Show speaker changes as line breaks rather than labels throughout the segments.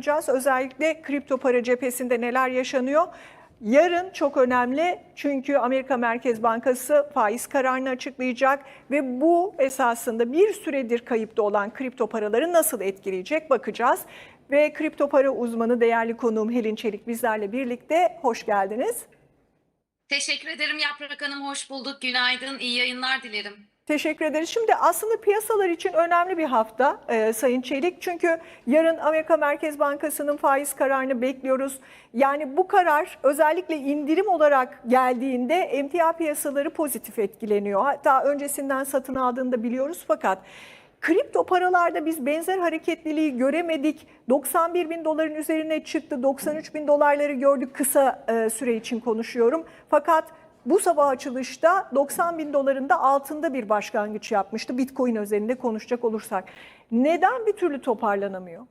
aktaracağız. Özellikle kripto para cephesinde neler yaşanıyor. Yarın çok önemli çünkü Amerika Merkez Bankası faiz kararını açıklayacak ve bu esasında bir süredir kayıpta olan kripto paraları nasıl etkileyecek bakacağız. Ve kripto para uzmanı değerli konuğum Helin Çelik bizlerle birlikte. Hoş geldiniz.
Teşekkür ederim Yaprak Hanım. Hoş bulduk. Günaydın. İyi yayınlar dilerim.
Teşekkür ederiz. Şimdi aslında piyasalar için önemli bir hafta e, Sayın Çelik. Çünkü yarın Amerika Merkez Bankası'nın faiz kararını bekliyoruz. Yani bu karar özellikle indirim olarak geldiğinde emtia piyasaları pozitif etkileniyor. Hatta öncesinden satın aldığında biliyoruz fakat kripto paralarda biz benzer hareketliliği göremedik. 91 bin doların üzerine çıktı. 93 bin dolarları gördük kısa e, süre için konuşuyorum. Fakat bu sabah açılışta 90 bin dolarında altında bir başlangıç yapmıştı. Bitcoin özelinde konuşacak olursak. Neden bir türlü toparlanamıyor?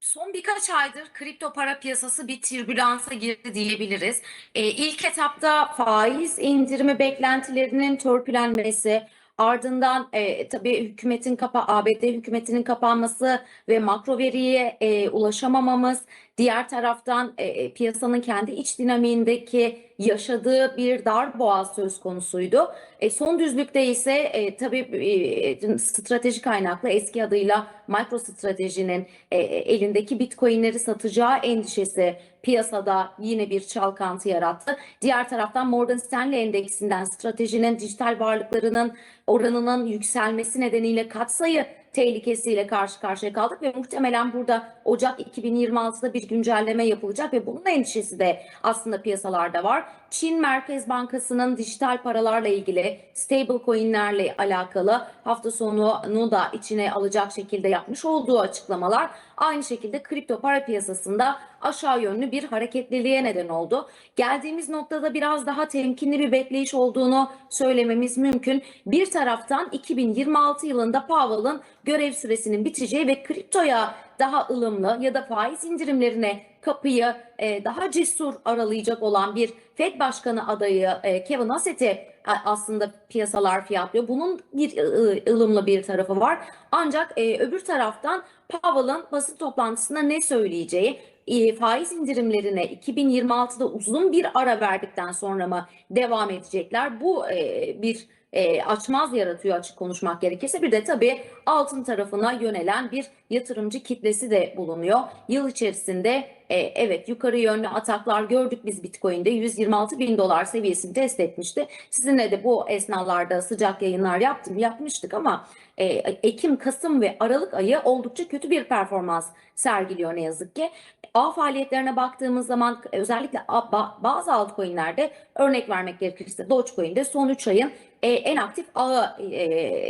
Son birkaç aydır kripto para piyasası bir türbülansa girdi diyebiliriz. Ee, ilk etapta faiz indirimi beklentilerinin törpülenmesi, ardından e, tabii hükümetin kapa ABD hükümetinin kapanması ve makro veriye e, ulaşamamamız, diğer taraftan e, piyasanın kendi iç dinamiğindeki yaşadığı bir dar boğaz söz konusuydu. E, son düzlükte ise e, tabii e, strateji kaynaklı eski adıyla MicroStrategy'nin e, elindeki Bitcoin'leri satacağı endişesi piyasada yine bir çalkantı yarattı. Diğer taraftan Morgan Stanley endeksinden stratejinin dijital varlıklarının oranının yükselmesi nedeniyle katsayı tehlikesiyle karşı karşıya kaldık ve muhtemelen burada Ocak 2026'da bir güncelleme yapılacak ve bunun endişesi de aslında piyasalarda var. Çin Merkez Bankası'nın dijital paralarla ilgili stable coinlerle alakalı hafta sonunu da içine alacak şekilde yapmış olduğu açıklamalar aynı şekilde kripto para piyasasında aşağı yönlü bir hareketliliğe neden oldu. Geldiğimiz noktada biraz daha temkinli bir bekleyiş olduğunu söylememiz mümkün. Bir taraftan 2026 yılında Powell'ın görev süresinin biteceği ve kriptoya daha ılımlı ya da faiz indirimlerine kapıyı e, daha cesur aralayacak olan bir Fed Başkanı adayı e, Kevin Hassett'i aslında piyasalar fiyatlıyor. Bunun bir ılımlı bir tarafı var. Ancak e, öbür taraftan Powell'ın basın toplantısında ne söyleyeceği, e, faiz indirimlerine 2026'da uzun bir ara verdikten sonra mı devam edecekler? Bu e, bir e, açmaz yaratıyor açık konuşmak gerekirse. Bir de tabii altın tarafına yönelen bir yatırımcı kitlesi de bulunuyor. Yıl içerisinde e, evet yukarı yönlü ataklar gördük biz Bitcoin'de 126 bin dolar seviyesini test etmişti. Sizinle de bu esnalarda sıcak yayınlar yaptım yapmıştık ama e, Ekim, Kasım ve Aralık ayı oldukça kötü bir performans sergiliyor ne yazık ki. A faaliyetlerine baktığımız zaman özellikle bazı altcoin'lerde örnek vermek gerekirse Dogecoin'de son 3 ayın e, en aktif ağı e,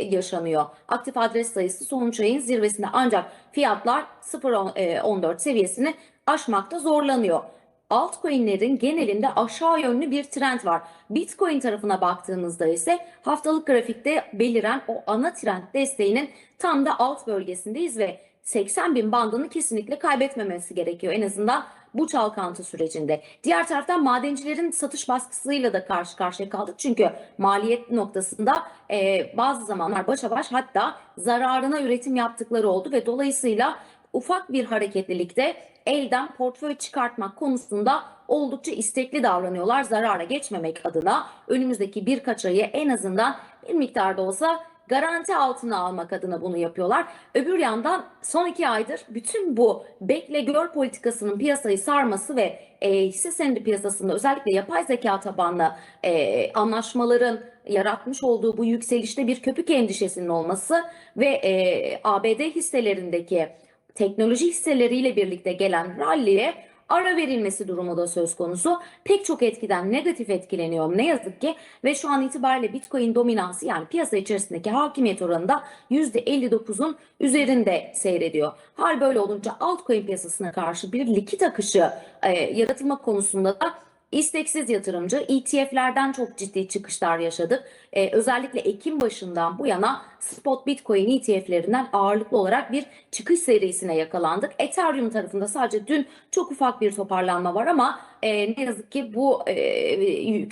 yaşanıyor. Aktif adres sayısı son 3 ayın zirvesinde ancak fiyatlar 0.14 seviyesini aşmakta zorlanıyor. Altcoin'lerin genelinde aşağı yönlü bir trend var. Bitcoin tarafına baktığımızda ise haftalık grafikte beliren o ana trend desteğinin tam da alt bölgesindeyiz ve 80 bin bandını kesinlikle kaybetmemesi gerekiyor en azından bu çalkantı sürecinde. Diğer taraftan madencilerin satış baskısıyla da karşı karşıya kaldık. Çünkü maliyet noktasında e, bazı zamanlar başa baş hatta zararına üretim yaptıkları oldu ve dolayısıyla ufak bir hareketlilikte elden portföy çıkartmak konusunda oldukça istekli davranıyorlar zarara geçmemek adına. Önümüzdeki birkaç ayı en azından bir miktarda olsa garanti altına almak adına bunu yapıyorlar. Öbür yandan son iki aydır bütün bu bekle gör politikasının piyasayı sarması ve e, hisse senedi piyasasında özellikle yapay zeka tabanlı e, anlaşmaların yaratmış olduğu bu yükselişte bir köpük endişesinin olması ve e, ABD hisselerindeki teknoloji hisseleriyle birlikte gelen ralliye ara verilmesi durumu da söz konusu. Pek çok etkiden negatif etkileniyor ne yazık ki ve şu an itibariyle Bitcoin dominansı yani piyasa içerisindeki hakimiyet oranı da %59'un üzerinde seyrediyor. Hal böyle olunca altcoin piyasasına karşı bir likit akışı e, yaratılma konusunda da İsteksiz yatırımcı ETF'lerden çok ciddi çıkışlar yaşadık. Ee, özellikle Ekim başından bu yana spot Bitcoin ETF'lerinden ağırlıklı olarak bir çıkış serisine yakalandık. Ethereum tarafında sadece dün çok ufak bir toparlanma var ama e, ne yazık ki bu e,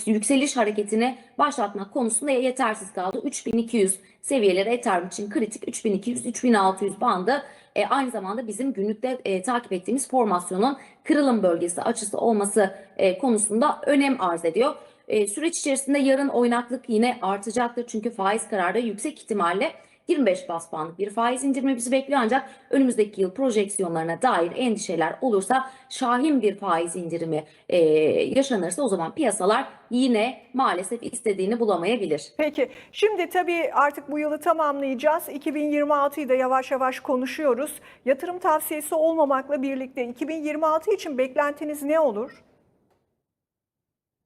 yükseliş hareketini başlatmak konusunda yetersiz kaldı. 3200 seviyeleri Ethereum için kritik 3200-3600 bandı e, aynı zamanda bizim günlükte e, takip ettiğimiz formasyonun kırılım bölgesi açısı olması e, konusunda önem arz ediyor. E, süreç içerisinde yarın oynaklık yine artacaktır çünkü faiz kararı yüksek ihtimalle 25 bas puanlık bir faiz indirimi bizi bekliyor ancak önümüzdeki yıl projeksiyonlarına dair endişeler olursa şahin bir faiz indirimi e, yaşanırsa o zaman piyasalar yine maalesef istediğini bulamayabilir.
Peki şimdi tabii artık bu yılı tamamlayacağız. 2026'yı da yavaş yavaş konuşuyoruz. Yatırım tavsiyesi olmamakla birlikte 2026 için beklentiniz ne olur?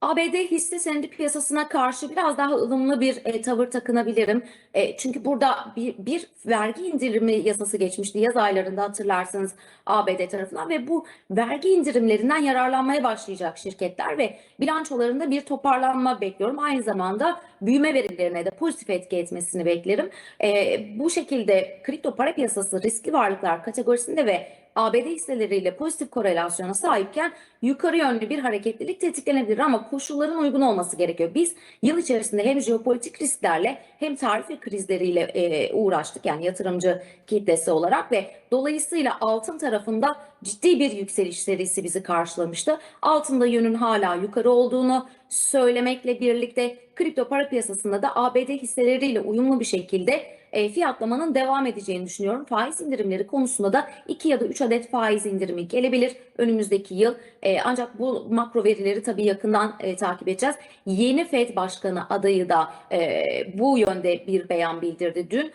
ABD hisse senedi piyasasına karşı biraz daha ılımlı bir e, tavır takınabilirim. E, çünkü burada bir, bir vergi indirimi yasası geçmişti yaz aylarında hatırlarsanız ABD tarafından ve bu vergi indirimlerinden yararlanmaya başlayacak şirketler ve bilançolarında bir toparlanma bekliyorum. Aynı zamanda büyüme verilerine de pozitif etki etmesini beklerim. E, bu şekilde kripto para piyasası riskli varlıklar kategorisinde ve ABD hisseleriyle pozitif korelasyona sahipken yukarı yönlü bir hareketlilik tetiklenebilir ama koşulların uygun olması gerekiyor. Biz yıl içerisinde hem jeopolitik risklerle hem tarife krizleriyle e, uğraştık yani yatırımcı kitlesi olarak ve dolayısıyla altın tarafında ciddi bir yükseliş serisi bizi karşılamıştı. Altında yönün hala yukarı olduğunu söylemekle birlikte kripto para piyasasında da ABD hisseleriyle uyumlu bir şekilde e, fiyatlamanın devam edeceğini düşünüyorum. Faiz indirimleri konusunda da 2 ya da 3 adet faiz indirimi gelebilir önümüzdeki yıl. E, ancak bu makro verileri tabii yakından e, takip edeceğiz. Yeni Fed Başkanı adayı da e, bu yönde bir beyan bildirdi dün.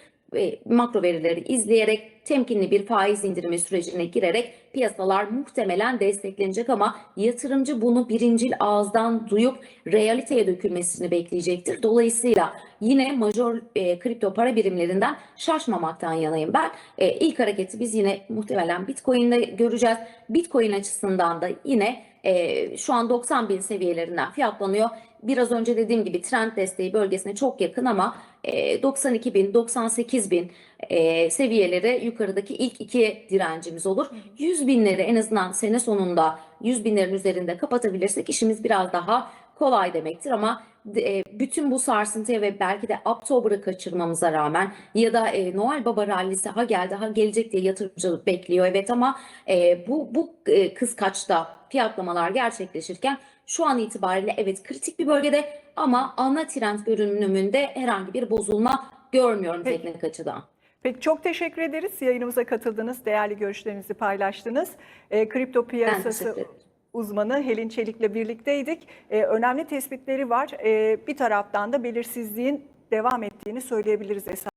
Makro verileri izleyerek temkinli bir faiz indirimi sürecine girerek piyasalar muhtemelen desteklenecek ama yatırımcı bunu birincil ağızdan duyup realiteye dökülmesini bekleyecektir. Dolayısıyla yine major e, kripto para birimlerinden şaşmamaktan yanayım ben. E, ilk hareketi biz yine muhtemelen Bitcoin'de göreceğiz. Bitcoin açısından da yine e, şu an 90 bin seviyelerinden fiyatlanıyor. Biraz önce dediğim gibi trend desteği bölgesine çok yakın ama e, 92 bin, 98 bin e, seviyeleri yukarıdaki ilk iki direncimiz olur. 100 binleri en azından sene sonunda 100 binlerin üzerinde kapatabilirsek işimiz biraz daha kolay demektir. Ama e, bütün bu sarsıntıya ve belki de Oktober'ı kaçırmamıza rağmen ya da e, Noel Baba rallisi ha geldi ha gelecek diye yatırımcı bekliyor. Evet ama e, bu bu e, kıskaçta fiyatlamalar gerçekleşirken şu an itibariyle evet kritik bir bölgede ama ana trend görünümünde herhangi bir bozulma görmüyorum
Peki.
teknik açıdan.
Peki çok teşekkür ederiz. Yayınımıza katıldınız, değerli görüşlerinizi paylaştınız. E, kripto piyasası uzmanı Helin Çelik'le birlikteydik. E, önemli tespitleri var. E, bir taraftan da belirsizliğin devam ettiğini söyleyebiliriz esas.